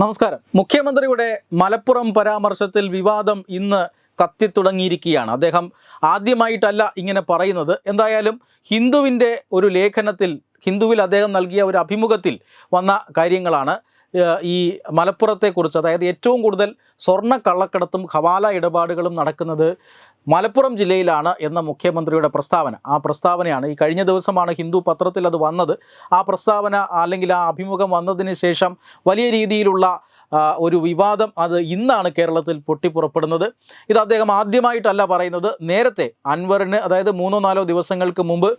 നമസ്കാരം. മുഖ്യമന്ത്രിയുടെ മലപ്പുറം പരാമർശത്തിൽ വിവാദം ഇന്ന് കത്തിത്തുടങ്ങിയിരിക്കുകയാണ്. അദ്ദേഹം ആദ്യമായിട്ടല്ല ഇങ്ങനെ പറയുന്നത്. എന്തായാലും ഹിന്ദുവിന്റെ ഒരു ലേഖനത്തിൽ ഹിന്ദുവിൽ അദ്ദേഹം നൽകിയ ഒരു അഭിമുഖത്തിൽ വന്ന കാര്യങ്ങളാണ് ഈ മലപ്പുറത്തെക്കുറിച്ച്. അതായത് ഏറ്റവും കൂടുതൽ സ്വർണ കള്ളക്കടത്തും ഹവാല ഇടപാടുകളും നടക്കുന്നത് മലപ്പുറം ജില്ലയിലാണ് എന്ന മുഖ്യമന്ത്രിയുടെ പ്രസ്താവന. ആ പ്രസ്താവനയാണ് ഈ കഴിഞ്ഞ ദിവസമാണ് ഹിന്ദു പത്രത്തിൽ അത് വന്നത്. ആ പ്രസ്താവന അല്ലെങ്കിൽ ആ അഭിമുഖം വന്നതിന് ശേഷം വലിയ രീതിയിലുള്ള ഒരു വിവാദം അത് ഇന്നാണ് കേരളത്തിൽ പൊട്ടിപ്പുറപ്പെടുന്നത്. ഇത് അദ്ദേഹം ആദ്യമായിട്ടല്ല പറയുന്നത്. നേരത്തെ അൻവറിന് അതായത് മൂന്നോ നാലോ ദിവസങ്ങൾക്ക് മുമ്പ്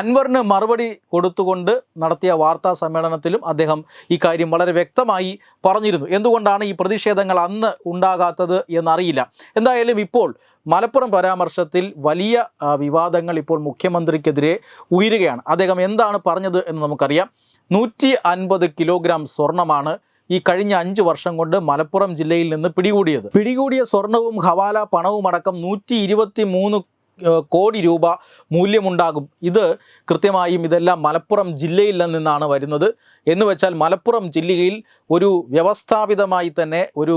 അൻവറിന് മറുപടി കൊടുത്തുകൊണ്ട് നടത്തിയ വാർത്താ സമ്മേളനത്തിലും അദ്ദേഹം ഇക്കാര്യം കാര്യം വളരെ വ്യക്തമായി പറഞ്ഞിരുന്നു. എന്തുകൊണ്ടാണ് ഈ പ്രതിഷേധങ്ങൾ അന്ന് ഉണ്ടാകാത്തത് എന്നറിയില്ല. എന്തായാലും ഇപ്പോൾ മലപ്പുറം പരാമർശത്തിൽ വലിയ വിവാദങ്ങൾ ഇപ്പോൾ മുഖ്യമന്ത്രിക്കെതിരെ ഉയരുകയാണ്. അദ്ദേഹം എന്താണ് പറഞ്ഞത് എന്ന് നമുക്കറിയാം. നൂറ്റി അൻപത് കിലോഗ്രാം സ്വർണമാണ് ഈ കഴിഞ്ഞ അഞ്ച് വർഷം കൊണ്ട് മലപ്പുറം ജില്ലയിൽ നിന്ന് പിടികൂടിയത്. പിടികൂടിയ സ്വർണവും ഹവാല പണവും അടക്കം നൂറ്റി ഇരുപത്തി മൂന്ന് കോടി രൂപ മൂല്യമുണ്ടാകും. ഇത് കൃത്യമായും ഇതെല്ലാം മലപ്പുറം ജില്ലയിൽ നിന്നാണ് വരുന്നത്. എന്ന് വെച്ചാൽ മലപ്പുറം ജില്ലയിൽ ഒരു വ്യവസ്ഥാപിതമായി തന്നെ ഒരു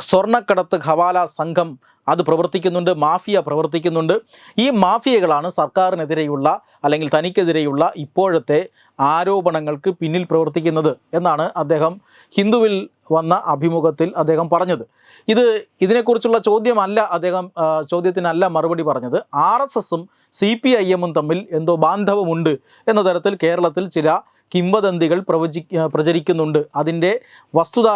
സ്വർണക്കടത്ത് ഹവാല സംഘം അത് പ്രവർത്തിക്കുന്നുണ്ട് മാഫിയ പ്രവർത്തിക്കുന്നുണ്ട്. ഈ മാഫിയകളാണ് സർക്കാരിനെതിരെയുള്ള അല്ലെങ്കിൽ തനിക്കെതിരെയുള്ള ഇപ്പോഴത്തെ ആരോപണങ്ങൾക്ക് പിന്നിൽ പ്രവർത്തിക്കുന്നത് എന്നാണ് അദ്ദേഹം ഹിന്ദുവിൽ വന്ന അഭിമുഖത്തിൽ അദ്ദേഹം പറഞ്ഞത്. ഇത് ഇതിനെക്കുറിച്ചുള്ള ചോദ്യമല്ല അദ്ദേഹം ചോദ്യത്തിനല്ല മറുപടി പറഞ്ഞത്. ആർ എസ് എസും സി പി ഐ എമ്മും തമ്മിൽ എന്തോ ബാന്ധവമുണ്ട് എന്ന തരത്തിൽ കേരളത്തിൽ ചില കിംവദന്തികൾ പ്രവചി പ്രചരിക്കുന്നുണ്ട്. അതിന്റെ വസ്തുത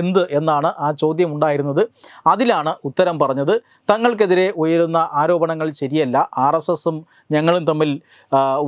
എന്ത് എന്നാണ് ആ ചോദ്യം ഉണ്ടായിരുന്നത്. അതിലാണ് ഉത്തരം പറഞ്ഞത്. തങ്ങൾക്കെതിരെ ഉയരുന്ന ആരോപണങ്ങൾ ശരിയല്ല. ആർ എസ് എസും ഞങ്ങളും തമ്മിൽ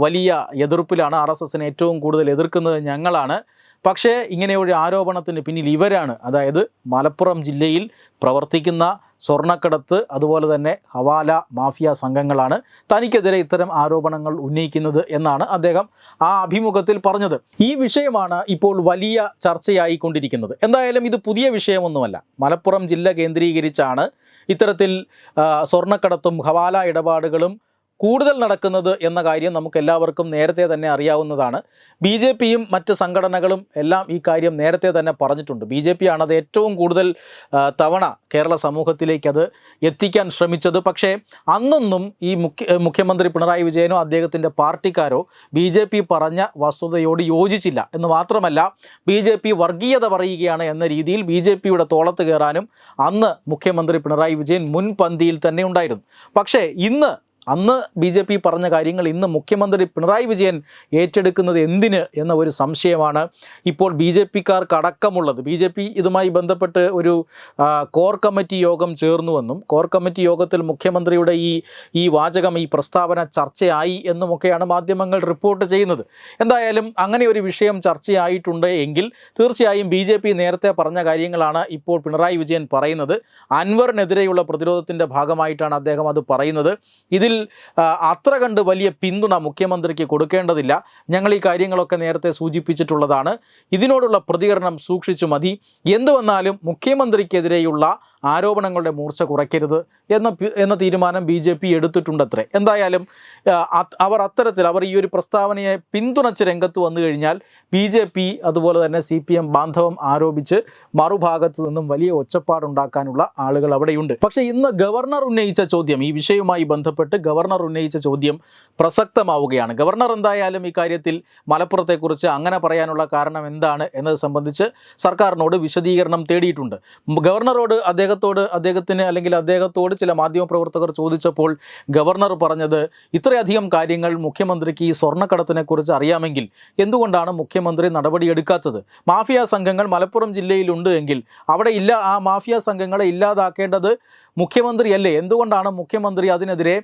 വലിയ എതിർപ്പിലാണ് ആർ എസ് എസിനെ ഏറ്റവും കൂടുതൽ എതിർക്കുന്നത് ഞങ്ങളാണ്. പക്ഷേ ഇങ്ങനെ ഒരു ആരോപണത്തിന് പിന്നിൽ ഇവരാണ്. അതായത് മലപ്പുറം ജില്ലയിൽ പ്രവർത്തിക്കുന്ന സ്വർണക്കടത്ത് അതുപോലെ തന്നെ ഹവാല മാഫിയ സംഘങ്ങളാണ് തനിക്കെതിരെ ഇത്തരം ആരോപണങ്ങൾ ഉന്നയിക്കുന്നത് എന്നാണ് അദ്ദേഹം ആ അഭിമുഖത്തിൽ പറഞ്ഞത്. ഈ വിഷയമാണ് ഇപ്പോൾ വലിയ ചർച്ചയായിക്കൊണ്ടിരിക്കുന്നത്. എന്തായാലും ഇത് പുതിയ വിഷയമൊന്നുമല്ല. മലപ്പുറം ജില്ല കേന്ദ്രീകരിച്ചാണ് ഇത്തരത്തിൽ സ്വർണക്കടത്തും ഹവാല ഇടപാടുകളും കൂടുതൽ നടക്കുന്നത് എന്ന കാര്യം നമുക്ക് എല്ലാവർക്കും നേരത്തെ തന്നെ അറിയാവുന്നതാണ്. ബി ജെ പിയും മറ്റ് സംഘടനകളും എല്ലാം ഈ കാര്യം നേരത്തെ തന്നെ പറഞ്ഞിട്ടുണ്ട്. ബി ജെ പി ആണ് അത് ഏറ്റവും കൂടുതൽ തവണ കേരള സമൂഹത്തിലേക്ക് അത് എത്തിക്കാൻ ശ്രമിച്ചത്. പക്ഷേ അന്നൊന്നും ഈ മുഖ്യ മുഖ്യമന്ത്രി പിണറായി വിജയനോ അദ്ദേഹത്തിന്റെ പാർട്ടിക്കാരോ ബി ജെ പി പറഞ്ഞ വസ്തുതയോട് യോജിച്ചില്ല. എന്ന് മാത്രമല്ല ബി ജെ പി വർഗീയത പറയുകയാണ് എന്ന രീതിയിൽ ബി ജെ പിയുടെ തോളത്ത് കയറാനും അന്ന് മുഖ്യമന്ത്രി പിണറായി വിജയൻ മുൻപന്തിയിൽ തന്നെ ഉണ്ടായിരുന്നു. പക്ഷേ ഇന്ന് അന്ന് ബി ജെ പി പറഞ്ഞ കാര്യങ്ങൾ ഇന്ന് മുഖ്യമന്ത്രി പിണറായി വിജയൻ ഏറ്റെടുക്കുന്നത് എന്തിന് എന്ന ഒരു സംശയമാണ്. ഇപ്പോൾ ബി ജെ പിക്കാർക്ക് അടക്കമുള്ളത് ബി ജെ പി ഇതുമായി ബന്ധപ്പെട്ട് ഒരു കോർ കമ്മിറ്റി യോഗം ചേർന്നുവെന്നും കോർ കമ്മിറ്റി യോഗത്തിൽ മുഖ്യമന്ത്രിയുടെ ഈ ഈ വാചകം ഈ പ്രസ്താവന ചർച്ചയായി എന്നുമൊക്കെയാണ് മാധ്യമങ്ങൾ റിപ്പോർട്ട് ചെയ്യുന്നത്. എന്തായാലും അങ്ങനെ ഒരു വിഷയം ചർച്ചയായിട്ടുണ്ട് എങ്കിൽ തീർച്ചയായും ബി ജെ പി നേരത്തെ പറഞ്ഞ കാര്യങ്ങളാണ് ഇപ്പോൾ പിണറായി വിജയൻ പറയുന്നത്. അൻവറിനെതിരെയുള്ള പ്രതിരോധത്തിന്റെ ഭാഗമായിട്ടാണ് അദ്ദേഹം അത് പറയുന്നത്. ഇതിൽ അത്ര കണ്ട് വലിയ പിന്തുണ മുഖ്യമന്ത്രിക്ക് കൊടുക്കേണ്ടതില്ല. ഞങ്ങൾ ഈ കാര്യങ്ങളൊക്കെ നേരത്തെ സൂചിപ്പിച്ചിട്ടുള്ളതാണ്. ഇതിനോടുള്ള പ്രതികരണം സൂക്ഷിച്ചു മതി. എന്തു വന്നാലും മുഖ്യമന്ത്രിക്കെതിരെയുള്ള ആരോപണങ്ങളുടെ മൂർച്ച കുറയ്ക്കരുത് എന്ന എന്ന തീരുമാനം ബി ജെ പി എടുത്തിട്ടുണ്ടത്രേ. എന്തായാലും അവർ അത്തരത്തിൽ അവർ ഈ ഒരു പ്രസ്താവനയെ പിന്തുണച്ച് രംഗത്ത് വന്നു കഴിഞ്ഞാൽ ബി ജെ പി അതുപോലെ തന്നെ സി പി എം ബാന്ധവം ആരോപിച്ച് മറുഭാഗത്ത് നിന്നും വലിയ ഒച്ചപ്പാടുണ്ടാക്കാനുള്ള ആളുകൾ അവിടെയുണ്ട്. പക്ഷേ ഇന്ന് ഗവർണർ ഉന്നയിച്ച ചോദ്യം ഈ വിഷയവുമായി ബന്ധപ്പെട്ട് ഗവർണർ ഉന്നയിച്ച ചോദ്യം പ്രസക്തമാവുകയാണ്. ഗവർണർ എന്തായാലും ഇക്കാര്യത്തിൽ കാര്യത്തിൽ മലപ്പുറത്തെക്കുറിച്ച് അങ്ങനെ പറയാനുള്ള കാരണം എന്താണ് എന്നത് സംബന്ധിച്ച് സർക്കാരിനോട് വിശദീകരണം തേടിയിട്ടുണ്ട്. ഗവർണറോട് അദ്ദേഹത്തോട് അദ്ദേഹത്തിന് അല്ലെങ്കിൽ അദ്ദേഹത്തോട് ചില മാധ്യമപ്രവർത്തകർ ചോദിച്ചപ്പോൾ ഗവർണർ പറഞ്ഞത് ഇത്രയധികം കാര്യങ്ങൾ മുഖ്യമന്ത്രിക്ക് ഈ സ്വർണക്കടത്തിനെക്കുറിച്ച് അറിയാമെങ്കിൽ എന്തുകൊണ്ടാണ് മുഖ്യമന്ത്രി നടപടിയെടുക്കാത്തത്? മാഫിയ സംഘങ്ങൾ മലപ്പുറം ജില്ലയിലുണ്ട് എങ്കിൽ അവിടെ ഇല്ല ആ മാഫിയ സംഘങ്ങളെ ഇല്ലാതാക്കേണ്ടത് മുഖ്യമന്ത്രിയല്ലേ? എന്തുകൊണ്ടാണ് മുഖ്യമന്ത്രി അതിനെതിരെ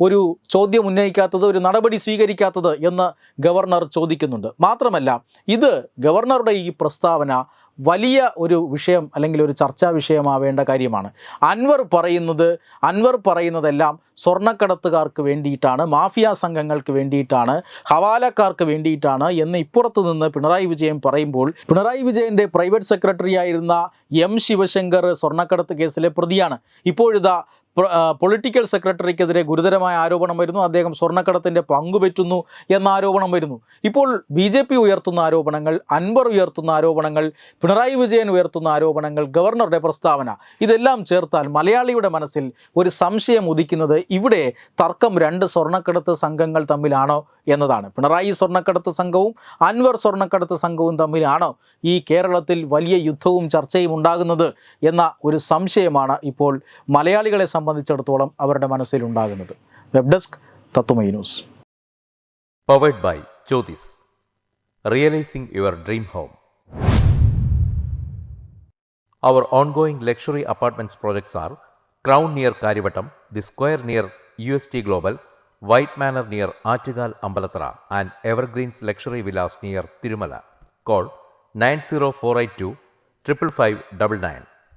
ഒരു ചോദ്യം ഉന്നയിക്കാത്തത് ഒരു നടപടി സ്വീകരിക്കാത്തത് എന്ന് ഗവർണർ ചോദിക്കുന്നുണ്ട്. മാത്രമല്ല ഇത് ഗവർണറുടെ ഈ പ്രസ്താവന വലിയ ഒരു വിഷയം അല്ലെങ്കിൽ ഒരു ചർച്ചാ വിഷയമാവേണ്ട കാര്യമാണ്. അൻവർ പറയുന്നത് അൻവർ പറയുന്നതെല്ലാം സ്വർണക്കടത്തുകാർക്ക് വേണ്ടിയിട്ടാണ് മാഫിയ സംഘങ്ങൾക്ക് വേണ്ടിയിട്ടാണ് ഹവാലക്കാർക്ക് വേണ്ടിയിട്ടാണ് എന്ന് ഇപ്പുറത്ത് നിന്ന് പിണറായി വിജയൻ പറയുമ്പോൾ പിണറായി വിജയന്റെ പ്രൈവറ്റ് സെക്രട്ടറി ആയിരുന്ന എം ശിവശങ്കർ സ്വർണക്കടത്ത് കേസിലെ പ്രതിയാണ്. ഇപ്പോഴിതാ പൊളിറ്റിക്കൽ സെക്രട്ടറിക്കെതിരെ ഗുരുതരമായ ആരോപണം വരുന്നു. അദ്ദേഹം സ്വർണക്കടത്തിന്റെ പങ്കുപറ്റുന്നു എന്ന ആരോപണം വരുന്നു. ഇപ്പോൾ ബി ജെ പി ഉയർത്തുന്ന ആരോപണങ്ങൾ അൻവർ ഉയർത്തുന്ന ആരോപണങ്ങൾ പിണറായി വിജയൻ ഉയർത്തുന്ന ആരോപണങ്ങൾ ഗവർണറുടെ പ്രസ്താവന ഇതെല്ലാം ചേർത്താൽ മലയാളിയുടെ മനസ്സിൽ ഒരു സംശയം ഉദിക്കുന്നത് ഇവിടെ തർക്കം രണ്ട് സ്വർണക്കടത്ത് സംഘങ്ങൾ തമ്മിലാണോ എന്നതാണ്. പിണറായി സ്വർണക്കടത്ത് സംഘവും അൻവർ സ്വർണക്കടത്ത് സംഘവും തമ്മിലാണോ ഈ കേരളത്തിൽ വലിയ യുദ്ധവും ചർച്ചയും ഉണ്ടാകുന്നത് എന്ന ഒരു സംശയമാണ് ഇപ്പോൾ മലയാളികളെ സംബന്ധിച്ചിടത്തോളം അവരുടെ മനസ്സിലുണ്ടാകുന്നത് വെബ് ഡെസ്ക് തത്തുമൈ news powered by Jyothis realising your dream home Our ongoing luxury apartments projects are Crown near Karivattam, The Square near UST Global, White Manor near Achigal Ambalatra, and Evergreens Luxury Villas near Tirumala. Call 90482 55599.